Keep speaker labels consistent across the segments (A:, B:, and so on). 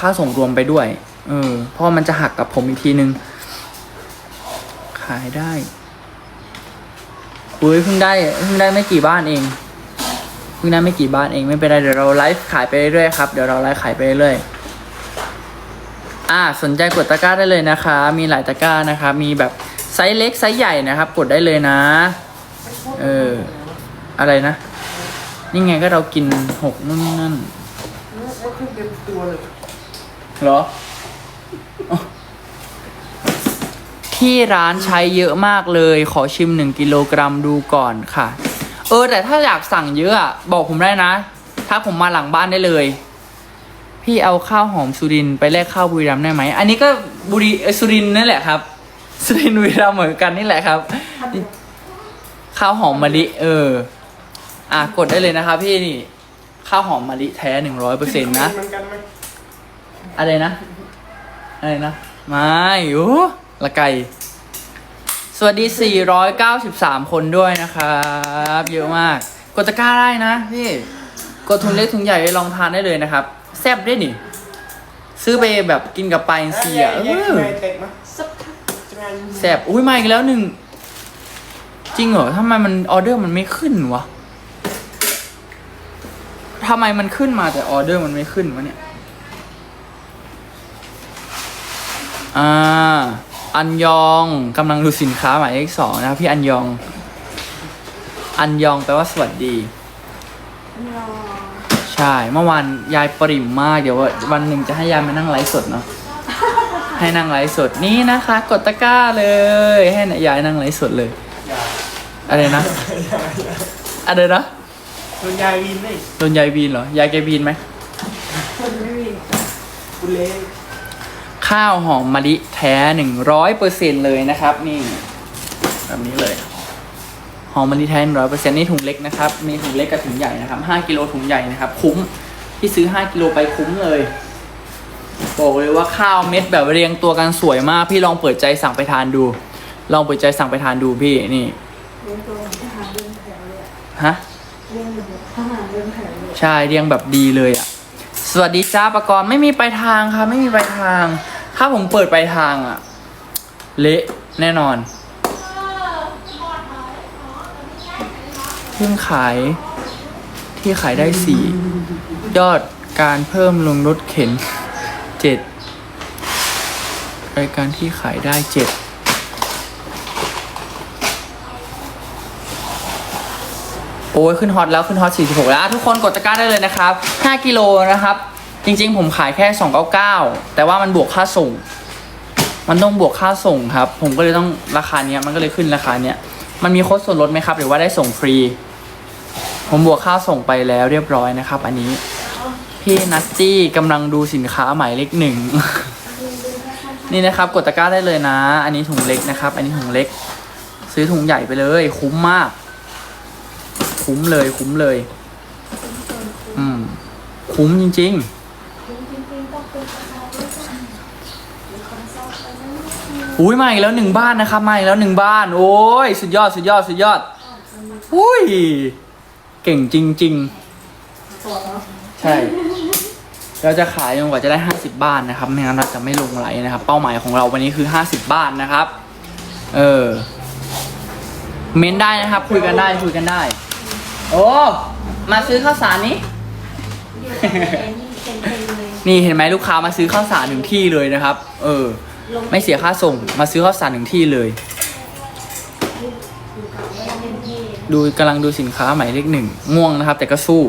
A: ค่าส่งรวมไปด้วย เออเพราะมันจะหักกับผมอีกทีนึง ขายได้อุ้ยเพิ่งได้เพิ่งได้ไม่กี่บ้านเองเพิ่งได้ไม่กี่บ้านเองไม่เป็นไรเดี๋ยวเราไลฟ์ขายไปเรื่อยๆครับเดี๋ยวเราไลฟ์ขายไปเรื่อยอ่าสนใจกดตะกร้าได้เลยนะคะ มีหลายตะกร้านะคะ มีแบบไซส์เล็กไซส์ใหญ่นะครับ กดได้เลยนะ เออ อะไรนะ นี่ไงก็เรากินหกนู่นนี่นั่น
B: ก็ขึ้นเต็มตัวเลย
A: เหรอ ที่ร้านใช้เยอะมากเลย ขอชิมหนึ่งกิโลกรัมดูก่อนค่ะ เออ แต่ถ้าอยากสั่งเยอะอะบอกผมได้นะถ้าผมมาหลังบ้านได้เลย พี่เอาข้าวหอมสุรินทร์ไปแลกข้าวบุรีรัมย์ได้ไหม อันนี้ก็บุรีเอ่อสุรินทร์นั่นแหละครับ สุรินทร์บุรีรัมย์เหมือนกันนี่แหละครับ ข้าวหอมมะลิ เออ อะกดได้เลยนะครับพี่นี่ ข้าวหอมมะลิแท้หนึ่งร้อยเปอร์เซ็นต์นะ
B: เหมื อนกันไหม
A: อะไรนะ อะไรนะ ไม่โอ้ละไกสวัสดี 493 คนด้วยนะครับ เยอะมาก กดตะกร้าได้นะพี่ กดถุงเล็กถุงใหญ่ไปลองทานได้เลยนะครับ แซ่บด้วยนี่ ซื้อไปแบบกินกับปลาอินทรีย์อะเอ
B: แยก
A: อ
B: แยกเต็กไหมสักจะงาน
A: แซ่บอุ้ยมาอีกแล้วหนึ่ง จริงเหรอทำไมมันออเดอร์มันไม่ขึ้นวะทำไมมันขึ้นมาแต่ออเดอร์มันไม่ขึ้นวะเนี่ย อ่า อันยองกำลังดูสินค้าหมายเลขสองนะครับพี่อันยอง อันยองแปลว่าสวัสดี ใช่ เมื่อวานยายปริ่มมาก เดี๋ยววันหนึ่งจะให้ยายมานั่งไลฟ์สดเนาะ ให้นั่งไลฟ์สดนี่นะคะ กดตะกร้าเลย ให้ยายนั่งไลฟ์สดเลย อะไรนะ อะไรนะ
B: โดนยายวินนี่
A: โดนยายวีนเหรอ ยายแกวีนไหม
B: กูเล่
A: ข้าวหอมมะลิแท้หนึ่งร้อยเปอร์เซ็นเลยนะครับ นี่แบบนี้เลยหอมมะลิแท้หนึ่งร้อยเปอร์เซ็นนี่ถุงเล็กนะครับมีถุงเล็กกับถุงใหญ่นะครับห้ากิโลถุงใหญ่นะครับ คุ้มที่ซื้อห้ากิโลไปคุ้มเลยบอกเลยว่าข้าวเม็ดแบบเรียงตัวกันสวยมาก พี่ลองเปิดใจสั่งไปทานดู ลองเปิดใจสั่งไปทานดูพี่นี่
C: เลี้ยงตัวทหารเดินแถวเลยอะ
A: ฮะ
C: เลี้ยงแบบทหารเดินแถวเลย
A: ใช่เรียงแบบดีเลยอะ สวัสดีจ้าปะกรณ์ไม่มีปลายทางค่ะ ไม่มีปลายทาง ถ้าผมเปิดปลายทางอะเละแน่นอนเพิ่งขายที่ขายได้สี่ยอดการเพิ่มลงรถเข็นเจ็ดรายการที่ขายได้เจ็ดโอ้ยขึ้นฮอตแล้วขึ้นฮอต46 แล้ว ทุกคนกดตะกร้าได้เลยนะครับ 5 กิโลนะครับ จริงๆ ผมขายแค่ 299 แต่ว่ามันบวกค่าส่ง มันต้องบวกค่าส่งครับ ผมก็เลยต้องราคาเนี้ยมันก็เลยขึ้นราคาเนี้ยมันมีโค้ดส่วนลดไหมครับ หรือว่าได้ส่งฟรี ผมบวกค่าส่งไปแล้วเรียบร้อยนะครับ อันนี้ พี่นัตตี้กำลังดูสินค้าหมายเลขหนึ่ง นี่นะครับ กดตะกร้าได้เลยนะ อันนี้ถุงเล็กนะครับ อันนี้ถุงเล็ก ซื้อถุงใหญ่ไปเลย คุ้มมาก คุ้มเลย คุ้มเลย อืม คุ้มจริง ๆ อุ้ยมาอีกแล้วหนึ่งบ้านนะครับมาอีกแล้วหนึ่งบ้าน โอ้ยสุดยอดสุดยอดสุดยอดอุ้ยเก่งจริง ๆ ใช่ เราจะขายจนกว่าจะได้ห้าสิบบ้านนะครับไม่งั้นเราจะไม่ลงไหลนะครับ เป้าหมายของเราวันนี้คือห้าสิบบ้านนะครับ เออ เม้นได้นะครับ คุยกันได้คุยกันได้ โอ้มาซื้อข้าวสารนี่
C: นี่เห็
A: นไหมลูกค้ามาซื้อข้าวสารหนึ่งที่เลยนะครับ เออ ไม่เสียค่าส่ง มาซื้อข้าวสารหนึ่งที่เลย ดูกำลังดูสินค้าหมายเลขหนึ่งง่วงนะครับ แต่ก็สู้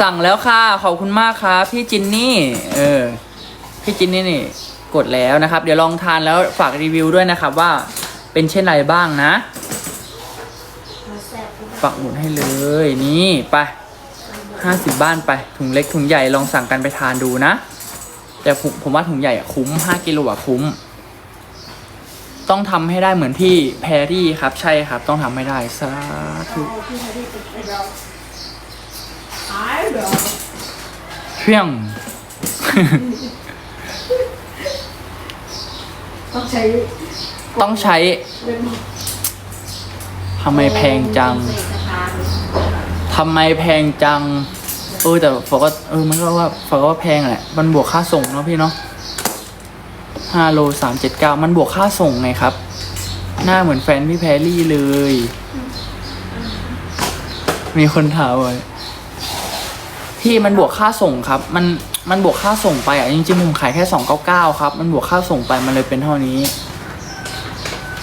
A: สั่งแล้วค่ะ ขอบคุณมากครับพี่จินนี่ เออ พี่จินนี่นี่ กดแล้วนะครับ เดี๋ยวลองทานแล้วฝากรีวิวด้วยนะครับว่าเป็นเช่นไรบ้างนะ
C: มาแซ่บ
A: ปักหมุดให้เลยนี่ไปห้าสิบบ้านไปถุงเล็กถุงใหญ่ลองสั่งกันไปทานดูนะ แต่ผมผมว่าถุงใหญ่คุ้มห้ากิโลอะคุ้ม ต้องทำให้ได้เหมือนพี่แพรรี่ครับ ใช่ครับ ต้องทำให้ได้สาธุ
C: เพี่ฮารี่ไปเราหายเหรอ
A: เพียง
C: ต้องใช้
A: ต้องใช้ทำไมแพงจัง
C: ทำ
A: ไมแพงจังเออแต่ฝอก็เออมันก็ว่าฝอก็ว่าแพงแหละ มันบวกค่าส่งเนาะพี่เนาะ ห้าโลสามเจ็ดเก้ามันบวกค่าส่งไงครับ หน้าเหมือนแฟนพี่แพรรี่เลย มีคนถามไว้พี่มันบวกค่าส่งครับ มันมันบวกค่าส่งไปอะจริงๆผมขายแค่สองเก้าเก้าครับ มันบวกค่าส่งไปมันเลยเป็นเท่านี้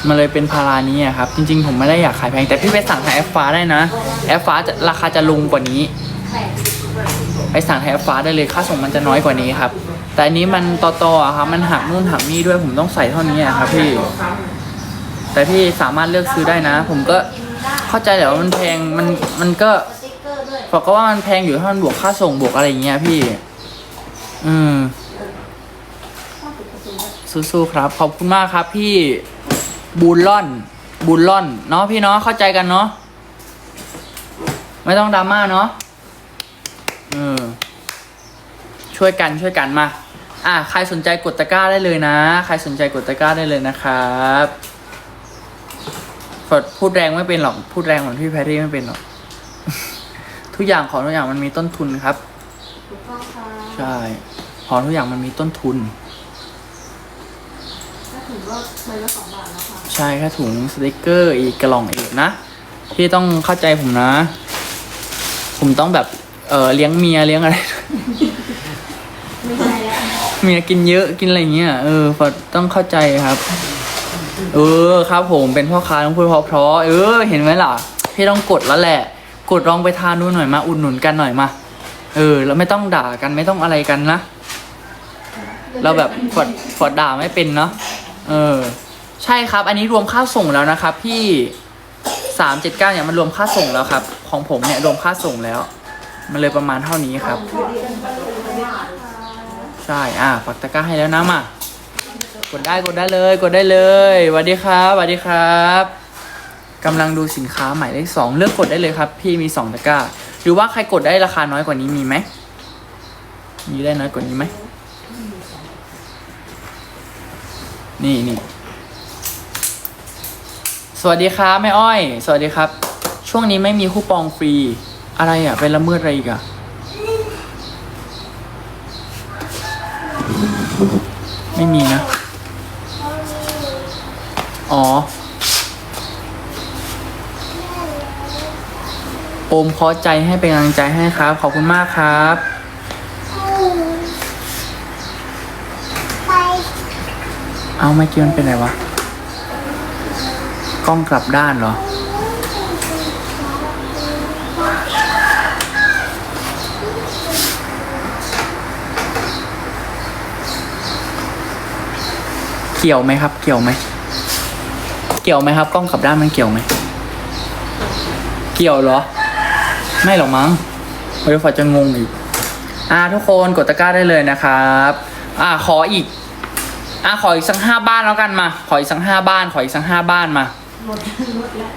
A: มันเลยเป็นพารานี้อะครับ จริง ๆ ผมไม่ได้อยากขายแพง แต่พี่ไปสั่งทางแอปฟ้าได้นะ แอปฟ้าจะราคาจะลงกว่านี้ ไปสั่งทางแอปฟ้าได้เลยค่าส่งมันจะน้อยกว่านี้ครับ แต่อันนี้มันต่อต่อๆครับมันหักนู่นหักนี่ด้วยผมต้องใส่เท่านี้อะครับพี่ แต่พี่สามารถเลือกซื้อได้นะ ผมก็เข้าใจแหละว่ามันแพงมันมันก็บอกก็ว่ามันแพงอยู่ถ้ามันบวกค่าส่งบวกอะไรอย่างเงี้ยพี่ อืมสู้ๆครับ ขอบคุณมากครับ พี่บูลล่อน บูลล่อน เนาะพี่เนาะเข้าใจกันเนาะไม่ต้องดราม่าเนาะเออช่วยกันช่วยกันมา อะใครสนใจกดตะกร้าได้เลยนะ ใครสนใจกดตะกร้าได้เลยนะครับฝดพูดแรงไม่เป็นหรอก พูดแรงเหมือนพี่แพรรี่ไม่เป็นหรอก ทุกอย่างของทุกอย่างมันมีต้นทุนครับ
C: ถูกต้องค่ะ
A: ใช่ของทุกอย่างมันมีต้นทุน
C: ถ้าถึงก็ใบละสองบาทแล้วค่ะ
A: ใช่แค่ถุงสติกเกอร์อีกกระหล่องอีกนะ พี่ต้องเข้าใจผมนะ ผมต้องแบบ เออเลี้ยงเมียเลี้ยงอะไร
C: ไม่ใช่แล้ว
A: เมียกินเยอะกินอะไรเงี้ยเออพอต้องเข้าใจครับ เออครับผมเป็นพ่อค้าต้องพูดเพราะๆเออ เห็นไหมล่ะพี่ต้องกดแล้วแหละ กดลองไปทานดูหน่อยมาอุดหนุนกันหน่อยมาเออ แล้วไม่ต้องด่ากันไม่ต้องอะไรกันนะเราแบบฟอดฟอดด่าไม่เป็นเนาะเออ ใช่ครับ อันนี้รวมค่าส่งแล้วนะครับพี่สามเจ็ดเก้าเนี่ยมันรวมค่าส่งแล้วครับ ของผมเนี่ยรวมค่าส่งแล้ว มันเลยประมาณเท่านี้ครับ ใช่อะปักตะกร้าให้แล้วนะมากดได้กดได้เลยกดได้เลยสวัสดีครับสวัสดีครับกำลังดูสินค้าหมายเลขสองเลือกกดได้เลยครับ พี่มีสองตะกร้า หรือว่าใครกดได้ราคาน้อยกว่านี้มีไหมมีได้น้อยกว่านี้ไหมนี่นี่สวัสดีครับแม่อ้อย สวัสดีครับ ช่วงนี้ไม่มีคูปองฟรี อะไรอะไปละเมิดอะไรอีกอะ ไม่มีนะ อ๋อ โอมขอใจให้เป็นกำลังใจให้ครับ ขอบคุณมากครับ เอาไม่เกี่ยวมันเป็นไรวะ กล้องกลับด้านเหรอ เกี่ยวไหมครับ เกี่ยวไหม เกี่ยวไหมครับ กล้องกลับด้านมันเกี่ยวไหม เกี่ยวเหรอ ไม่หรอกมั้งเดี๋ยวฝาจะงงอีกอ่าทุกคนกดตะกร้าได้เลยนะครับ อ่าขออีก อะขออีกสักห้าบ้านแล้วกันมา ขออีกสักห้าบ้าน ขออีกสักห้าบ้านมา
C: หมดหมดแล้ว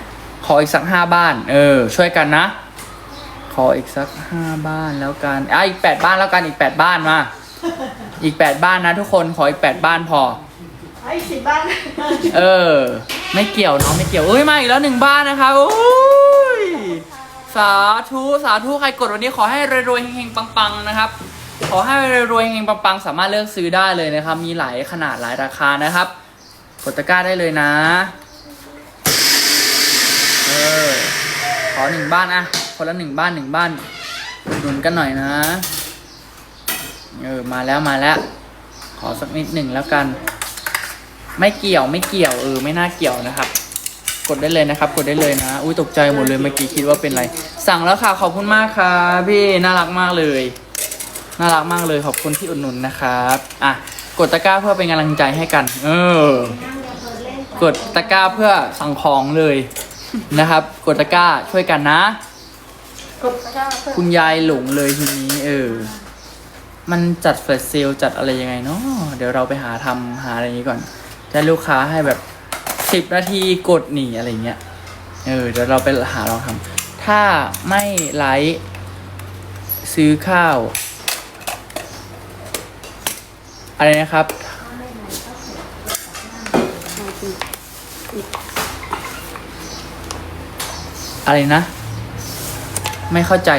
A: ขออีกสักห้าบ้าน เออ ช่วยกันนะ ขออีกสักห้าบ้านแล้วกัน อะอีกแปดบ้านแล้วกันอีกแปดบ้านมา อีกแปดบ้านนะทุกคน ขออีกแปดบ้านพอ
C: ไอ้สิบบ้าน
A: เออ ไม่เกี่ยวเนาะไม่เกี่ยวเอ้ยมาอีกแล้วหนึ่งบ้านนะคะโอ้ยสาธุสาธุใครกดวันนี้ขอให้รวยๆเฮงๆปังๆนะครับ ขอให้รวยๆเฮงๆปังๆสามารถเลือกซื้อได้เลยนะครับ มีหลายขนาดหลายราคานะครับ กดตะกร้าได้เลยนะ เออขอหนึ่งบ้านอะคนละหนึ่งบ้านหนึ่งบ้านดหนุนกันหน่อยนะเออมาแล้วมาแล้ว ขอสักนิดหนึ่งแล้วกัน ไม่เกี่ยวไม่เกี่ยวเออไม่น่าเกี่ยวนะครับ กดได้เลยนะครับ กดได้เลยนะ อุ้ยตกใจหมดเลยเมื่อกี้คิดว่าเป็นอะไร สั่งแล้วค่ะขอบคุณมากครับพี่น่ารักมากเลย น่ารักมากเลยขอบคุณที่อุดหนุนนะครับอะกดตะกร้าเพื่อเป็นกำลังใจให้กัน เออ กดตะกร้าเพื่อสั่งของเลยนะครับ กดตะกร้าช่วยกันนะ
C: กดตะกร้า
A: คุณยายหลงเลยทีนี้ เออ มันจัดแฟลชเซลจัดอะไรยังไงเนาะเดี๋ยวเราไปหาทำหาอะไรนี้ก่อน จะลูกค้าให้แบบสิบนาทีกดหนีอะไรเงี้ย เออเดี๋ยวเราไปหาลองทำถ้าไม่ไลฟ์ซื้อข้าว อะไรนะครับ อะไรนะ ไม่เข้าใจ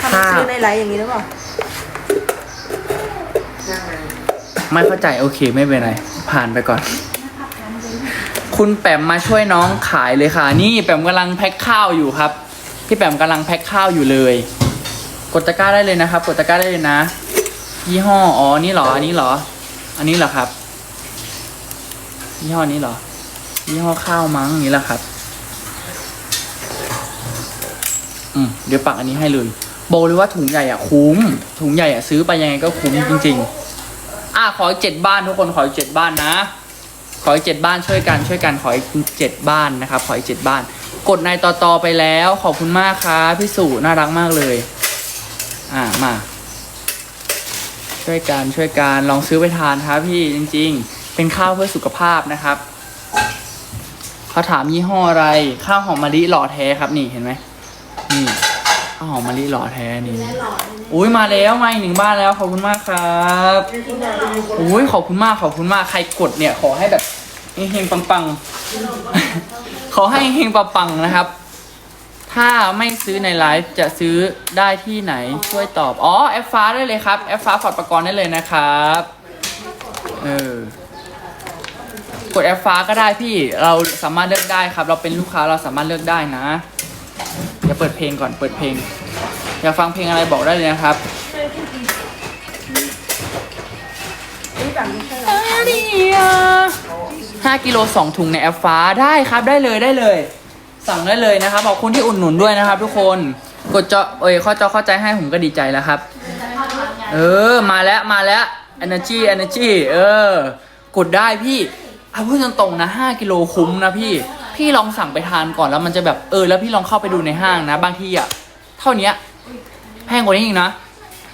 A: ถ้า
C: ซื้อในไลฟ์อย่างนี้หรือเปล่า
A: ไม่เข้าใจโอเคไม่เป็นไรผ่านไปก่อน คุณแปมมาช่วยน้องขายเลยค่ะ นี่แปมกำลังแพ็คข้าวอยู่ครับพี่แปมกำลังแพ็คข้าวอยู่เลย กดตะกร้าได้เลยนะครับ กดตะกร้าได้เลยนะ ยี่ห้ออ๋อนี่เหรออันนี้เหรอ อันนี้เหรอครับ ยี่ห้อนี้เหรอ ยี่ห้อข้าวมั้งนี่แหละครับอืมเดี๋ยวปักอันนี้ให้เลยบอกเลยว่าถุงใหญ่อะคุ้มถุงใหญ่อะซื้อไปยังไงก็คุ้มจริง ๆ อะขออีกเจ็ดบ้านทุกคนขออีกเจ็ดบ้านนะ ขออีกเจ็ดบ้านช่วยกันช่วยกันขออีกเจ็ดบ้านนะครับ ขออีกเจ็ดบ้าน กดในต่อต่อไปแล้วขอบคุณมากครับพี่สุน่ารักมากเลย อะมา ช่วยกันช่วยกันลองซื้อไปทานครับพี่จริง ๆ เป็นข้าวเพื่อสุขภาพนะครับเขาถามยี่ห้ออะไรข้าวหอมมะลิหล่อแท้ครับนี่เห็นไหม หอมมะลิหล่อแท้นี่อุ้ยมาแล้วมาอีกหนึ่งบ้านแล้วขอบคุณมากครับ
B: มีคนอยากมีคน
A: อุ้ยขอบคุณมากขอบคุณมากใครกดเนี่ย ขอให้แบบเฮงๆปังๆ ขอให้เฮงๆปังๆนะครับ ถ้าไม่ซื้อในไลฟ์จะซื้อได้ที่ไหนช่วยตอบอ๋อแอปฟ้าได้เลยครับแอปฟ้าฟอร์ดประกรณ์ได้เลยนะครับเออกดแอปฟ้าก็ได้พี่เราสามารถเลือกได้ครับ เราเป็นลูกค้าเราสามารถเลือกได้นะเดี๋ยวเปิดเพลงก่อนเปิดเพลง อยากฟังเพลงอะไรบอกได้เลยนะครับ
C: นี่แบบไม่ใช่เหรอ
A: ห้ากิโลสองถุงในแอปฟ้าได้ครับได้เลยได้เลย สั่งได้เลยนะครับขอบคุณที่อุดหนุนด้วยนะครับ ทุกคนกดจอเอ้ยข้อจอเข้าใจให้ผมก็ดีใจแล้วครับ เออมาแล้วมาแล้ว energy energy เออ กดได้พี่เอาพูดตรงๆนะ5กิโลคุ้มนะพี่ พี่ลองสั่งไปทานก่อนแล้วมันจะแบบเออแล้วพี่ลองเข้าไปดูในห้างนะ บางทีอะเท่าเนี้ยแพงกว่านี้อีกนะ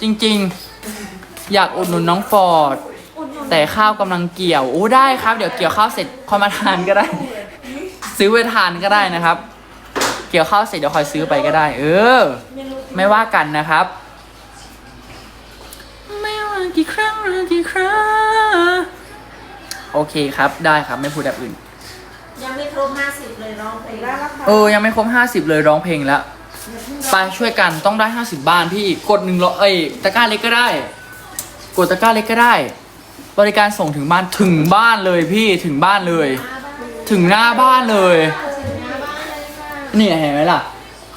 A: จริงๆ อยากอุดหนุนน้องฟอร์ดแต่ข้าวกำลังเกี่ยวโอ้ได้ครับ เดี๋ยวเกี่ยวข้าวเสร็จคอยมาทานก็ได้ ซื้อไปทานก็ได้นะครับ เกี่ยวข้าวเสร็จเดี๋ยวคอยซื้อไปก็ได้ เออ ไม่ว่ากันนะครับ ไม่ว่ากี่ครั้งหรือกี่ครั้งโอเคครับได้ครับไม่พูดแบบอื่น
D: ยังไม่ครบห้าสิบเลยร้องเพลง
C: ได้แล้วค่ะ
A: เออ ยังไม่ครบห้าสิบเลยร้องเพลงแล้ว ไปช่วยกันต้องได้ห้าสิบบ้านพี่กดหนึ่งร้อยเอ้ยตะกร้าเล็กก็ได้ กดตะกร้าเล็กก็ได้ บริการส่งถึงบ้านถึงบ้านเลยพี่ถึงบ้านเลย ถึงหน้าบ้านเลย นี่เห็นไหมล่ะ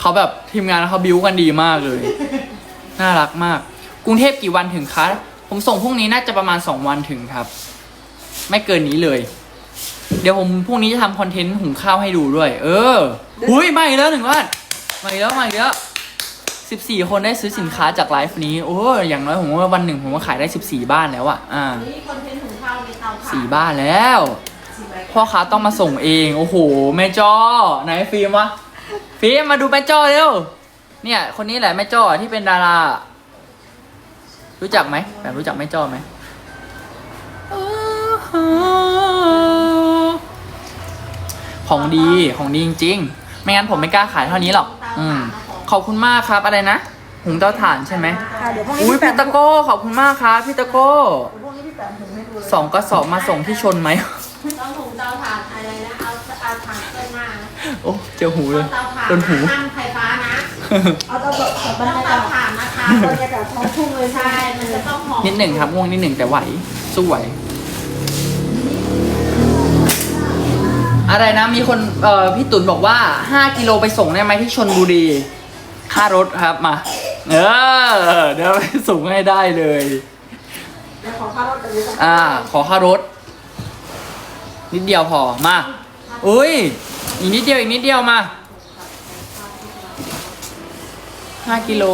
A: เขาแบบทีมงานเขาบิวกันดีมากเลย น่ารักมาก กรุงเทพกี่วันถึงคะผมส่งพรุ่งนี้น่าจะประมาณสองวันถึงครับ ไม่เกินนี้เลย เดี๋ยวผมพรุ่งนี้จะทำคอนเทนต์หุงข้าวให้ดูด้วย เออหุ้ยมาอีกแล้วหนึ่งบ้านมาอีกแล้วมาอีกแล้วสิบสี่คนได้ซื้อสินค้าจากไลฟ์นี้ โอ้อย่างน้อยผมว่าวันหนึ่งผมก็ขายได้สิบสี่บ้านแล้วอะอ่า
D: นี่คอนเทนต์ถุงข้าวในเตาถ่าน
A: สี่บ้านแล้วพ่อค้าต้องมาส่งเอง โอ้โหแม่จ้อไหนฟิล์มวะฟิล์มมาดูแม่จ้อเร็วเนี่ย คนนี้แหละแม่จ้อที่เป็นดารา รู้จักไหมแบบรู้จักแม่จ้อไหม ของดีของดีจริงๆ ไม่งั้นผมไม่กล้าขายเท่านี้หรอก อืมขอบคุณมากครับอะไรนะหุงเตาถ่านใช่ไหม
C: ค่ะเดี๋ยวพรุ่งนี้
A: อุ้ย
C: พี่แป
A: พี่
C: ม
A: ตะโก้ขอบคุณมากครับพี่ตะโก้
C: เดี๋ยวพรุ่งนี้พี่แปมถึงให้ดูเลย
A: สองกระสอบมาส่งที่ชนไหม
D: ต้องถุงเตาถ่านอะไรนะเอาเอาถ่านเกินมานะ
A: โอ้เจอหูเลย
D: เตาถ่าน
A: โดนหู
D: ห้ามไฟฟ้านะ
C: เอาจะแบบบร
D: ต้
C: ร
D: อง
C: ยา
D: เตากา
C: ศ
D: ถ่านนะคะ
C: บรรยากาศท้องทุ่งเลย
D: ใช่มันจะต้องหอม
A: นิดหนึ่งครับง่วงนิดหนึ่งแต่ไหวสู้ไหว อะไรนะมีคนเอ่อพี่ตุนบอกว่า 5 กิโลไปส่งได้ไหมที่ชนบุรี ค่ารถครับมา เออเดี๋ยวไปส่งให้ได้เลย
C: เดี๋ยวขอข้าวรถเดี๋ยวจะ
A: อ่า ขอค่ารถ นิดเดียวพอมาอุ้ยอีกนิดเดียวอีกนิดเดียวมา 5 กิโล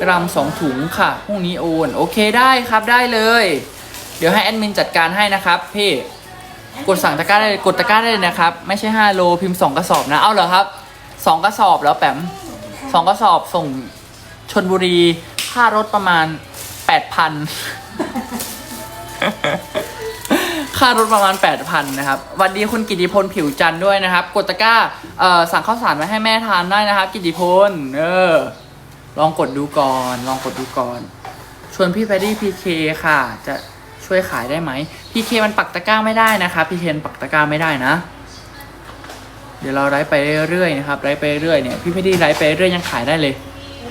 A: กรัมสองถุงค่ะพรุ่งนี้โอน โอเคได้ครับได้เลย เดี๋ยวให้แอดมินจัดการให้นะครับพี่ กดสั่งตะกร้าได้กดตะกร้าได้เลยนะครับ ไม่ใช่ 5 โลพิมพ์ 2 กระสอบนะ เอาเหรอครับ 2 กระสอบแล้วแปม2 กระสอบส่งชนบุรี ค่ารถประมาณ 8,000 ค่ารถประมาณ 8,000 นะครับวัสดีคุณกิติพลผิวจันด้วยนะครับ กดตะกร้าสั่งข้าวสารไว้ให้แม่ทานได้นะครับ กิติพลเออลองกดดูก่อน ลองกดดูก่อน ชวนพี่แพดดี้พีเคค่ะจะ ช่วยขายได้ไหมพีเคมันปักตะกร้าไม่ได้นะครับพีเคปักตะกร้าไม่ได้นะ เดี๋ยวเราไลฟ์ไปเรื่อยๆนะครับไลฟ์ไปเรื่อยเนี่ยพี่แพดดี้ไลฟ์ไปเรื่อยยังขายได้เลย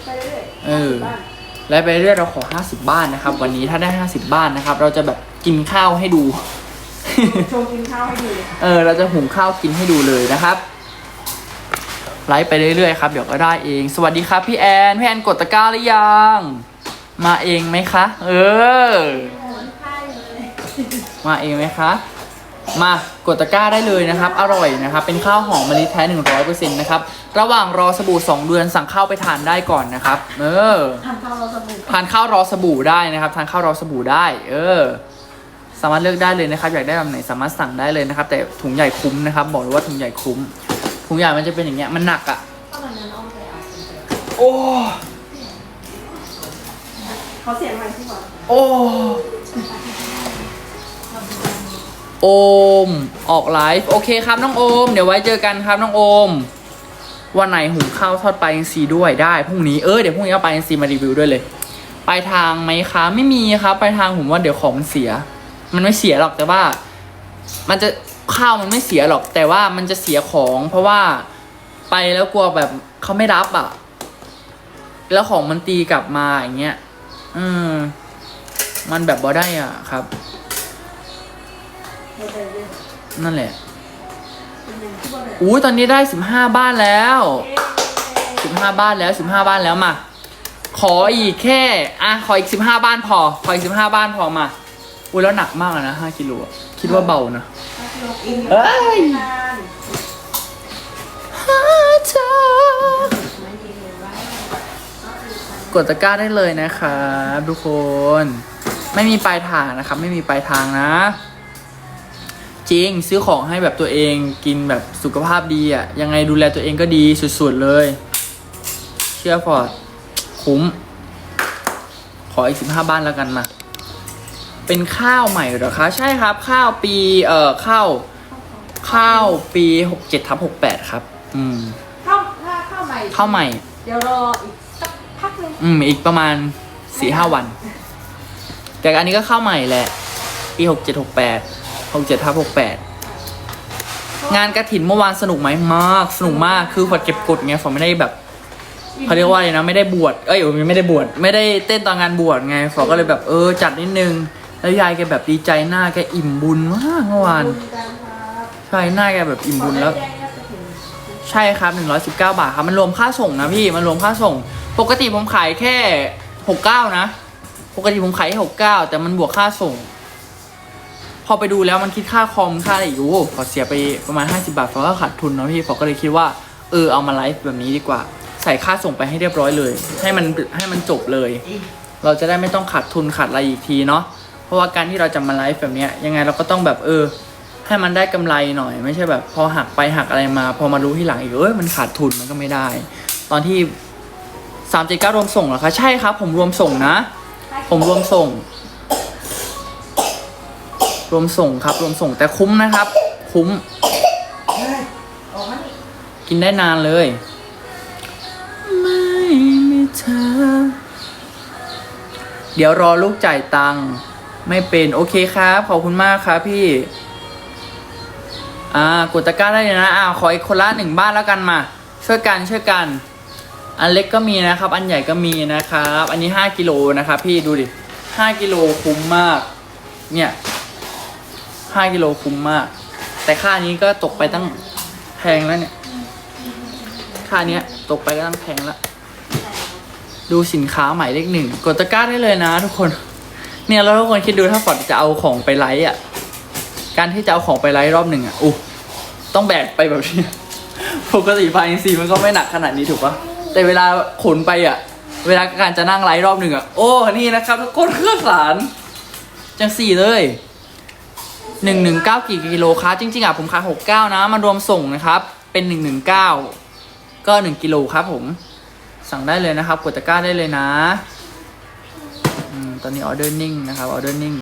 C: ไปเรื่อย
A: เอเออและไปเรื่อยเราขอ 50 บ้านนะครับ วันนี้ถ้าได้ 50 บ้านนะครับ เราจะแบบกินข้าวให้ดู
C: โชว์กินข้าวให้ดูเลยค่ะ
A: เออ เราจะหุงข้าวกินให้ดูเลยนะครับไลฟ์ไปเรื่อยๆครับเดี๋ยวก็ได้เอง สวัสดีครับพี่แอน พี่แอนกดตะกร้าหรือยัง มาเองไหมคะ เออ
D: ใช่เลย
A: มาเองไหมคะ มากดตะกร้าได้เลยนะครับ อร่อยนะครับ เป็นข้าวหอมมะลิแท้ 100%นะครับ ระหว่างรอสบู่ 2 เดือนสั่งข้าวไปทานได้ก่อนนะครับ เออ
D: ทำข้าวเราสบู่
A: ทานข้าวรอสบู่ได้นะครับ ทานข้าวรอสบู่ได้ เออ สามารถเลือกได้เลยนะครับ อยากได้แบบไหนสามารถสั่งได้เลยนะครับ แต่ถุงใหญ่คุ้มนะครับ บอกเลยว่าถุงใหญ่คุ้ม ถุงใหญ่มันจะเป็นอย่างเงี้ย มันหนักอะ่ะ
D: ก็มันนั้นอ้อมไปเอาไปเลย
A: โอ้
C: เขาเสียงใหม่ที่บอก
A: โอ้ โอมออกไลฟ์โอเคครับน้องโอม เดี๋ยวไว้เจอกันครับน้องโอม วันไหนหุงข้าวทอดปลาอินทรีด้วยได้พรุ่งนี้เออเดี๋ยวพรุ่งนี้เอาปลาอินทรีมารีวิวด้วยเลยปลายทางไหมคะไม่มีครับปลายทางผมว่าเดี๋ยวของมันเสีย มันไม่เสียหรอกแต่ว่า มันจะข้าวมันไม่เสียหรอก แต่ว่ามันจะเสียของ เพราะว่าไปแล้วกลัวแบบเขาไม่รับอะ แล้วของมันตีกลับมาอย่างเงี้ยอืมมันแบบบ่ได้อะครับ นั่นแหละ
C: อย่างที่บอกเลย
A: อู้ตอนนี้ได้สิบห้าบ้านแล้วสิบห้าบ้านแล้วสิบห้าบ้านแล้วมา ขออีกแค่อะขออีกสิบห้าบ้านพอ ขออีกสิบห้าบ้านพอมาอุ้ยแล้วหนักมากเลยนะห้ากิโลคิดว่าเบานะ
C: ลงอิน
A: เอ้ย
C: ทาน
D: ไม่ดีเลยว่าก็คือมัน
A: กดตะกร้าได้เลยนะครับทุกคน ไม่มีปลายทางนะครับ ไม่มีปลายทางนะ จริงซื้อของให้แบบตัวเองกินแบบสุขภาพดีอะ่ะ ยังไงดูแลตัวเองก็ดีสุดๆเลย เชื่อฟอร์ดคุ้ม ขออีกสิบห้าบ้านแล้วกันมา เป็นข้าวใหม่เหรอคะ ใช่ครับ ข้าวปี เอ่อข้าวข้าวปีหกเจ็ดทับหกแปดครับ อืม
C: ข้าวถ้าข้าวใหม่
A: ข้าวใหม่
C: เดี๋ยวรออีกสักพักหนึง
A: อืม อีกประมาณสี่ห้าวัน แต่อันนี้ก็เข้าใหม่แหละ ปีหกเจ็ดหกแปด หกเจ็ดทับหกแปดงานกระถินเมื่อวานสนุกไหมมาก สนุกมากคือฝดเก็บกดไงฝอดไม่ได้แบบเขาเรียกว่าอะไรนะไม่ได้บวชเอ้ยไม่ได้บวชไม่ได้เต้นตอนงานบวชไงฝอดก็เลยแบบเออจัดนิดนึง แล้วยายแกแบบดีใจหน้าแกอิ่มบุญมากเมื่อวานใช่หน้าแกแบบอิ่มบุญแล้ว
C: ขอได้แจ้งยอดกระถิ่น
A: ใช่ครับาทครับมันรวมค่าส่งนะพี่มันรวมค่าส่ง ปกติผมขายแค่69นะ ปกติผมขายแค่69แต่มันบวกค่าส่ง พอไปดูแล้วมันคิดค่าคอมค่าอะไรอีกโอ้โหพอเสียไปประมาณ 50 บาทฟอก็ขาดทุนเนาะพี่ฟอก็เลยคิดว่าเออเอามาไลฟ์แบบนี้ดีกว่า ใส่ค่าส่งไปให้เรียบร้อยเลย ให้มันให้มันจบเลย เราจะได้ไม่ต้องขาดทุนขาดอะไรอีกทีเนาะเพราะว่าการที่เราจะมาไลฟ์แบบนี้ยังไงเราก็ต้องแบบเออ ให้มันได้กำไรหน่อย ไม่ใช่แบบ พอหักไปหักอะไรมา พอมารู้ที่หลังอีกเอ้ยมันขาดทุนมันก็ไม่ได้ ตอนที่สามเจ็ดเก้ารวมส่งเหรอคะใช่ครับ ผมรวมส่งนะ ผมรวมส่ง รวมส่งครับ รวมส่งแต่คุ้มนะครับ คุ้ม
C: กิน
A: ได้นานเลย ไม่มีเธอ เดี๋ยวรอลูกจ่ายตังค์ไม่เป็นโอเคครับ ขอบคุณมากครับพี่ อ่ากดตะกร้าได้เลยนะ อ่าขออีกคนละหนึ่งบ้านแล้วกันมา ช่วยกันช่วยกัน อันเล็กก็มีนะครับ อันใหญ่ก็มีนะครับ อันนี้ห้ากิโลนะครับ พี่ดูดิห้ากิโลคุ้มมาก เนี่ย ห้ากิโลคุ้มมาก แต่ค่านี้ก็ตกไปตั้งแพงแล้วเนี่ย ค่าเนี้ยตกไปก็ตั้งแพงแล้ว ดูสินค้าใหมายเลขหนึ่งกดตะกร้าได้เลยนะทุกคน เนี่ยแล้วทุกคนคิดดูถ้าฟอร์ดจะเอาของไปไลฟ์อะ การที่จะเอาของไปไลฟ์รอบหนึ่งอะอู้ต้องแบกไปแบบนี้ปกติไฟซีมันก็ไม่หนักขนาดนี้ถูกปะแต่เวลาขนไปอะ เวลาการจะนั่งไลฟ์รอบหนึ่งอะ โอ้ นี่นะครับทุกคนเครื่องสาร จังสี่เลย หนึ่งหนึ่งเก้ากี่กิโลคะจริงๆอะผมขายหกเก้านะมันรวมส่งนะครับ เป็นหนึ่งหนึ่งเก้าก็หนึ่งกิโลครับผม สั่งได้เลยนะครับ กดตะกร้าได้เลยนะอตอนนี้ออเดอร์นิ่งนะครับออเดอร์นิ่ง